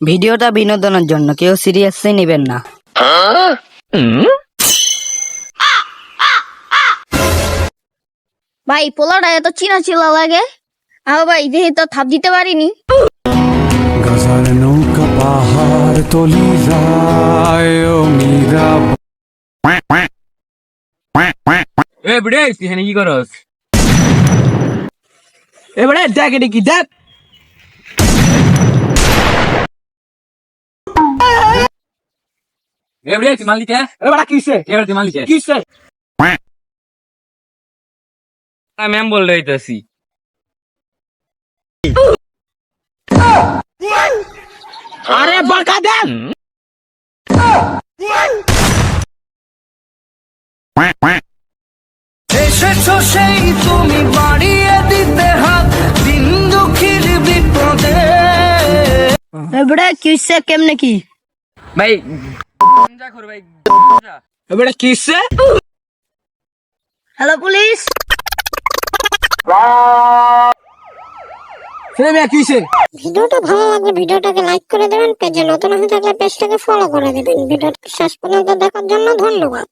ভিডিওটা বিনোদনের জন্য কেউ সিরিয়াসলি নেবেন না। ভাই পোলাটা এত চিনা চিলা লাগে। আহ ভাই দেখি তো থাপ দিতে পারিনি। গজার নৌকা পাহাড় তলি যায় ও মীরা এ বুড়ে এখানে কি করস? এবারে দেখ এটা কি দেখ। এ বুড়ে তুই মাল দিতে এবারে কিসে এবার তুই মাল দিতে কিসে ম্যাম বল রইতাছি আরে বাঁকা দেখ এসেছ সেই তুমি বাড়িয়ে দিতে হাত দিন দুঃখীর বিপদে। কিসে কেমনে কি? ভাই এবারে কিসে? হ্যালো পুলিশ কিসে? ভিডিওটা ভালো লাগলে ভিডিওটাকে লাইক করে দেবেন পেজে নতুন হয়ে থাকলে পেজটাকে ফলো করে দেবেন। ভিডিওটা শেষ পর্যন্ত দেখার জন্য ধন্যবাদ।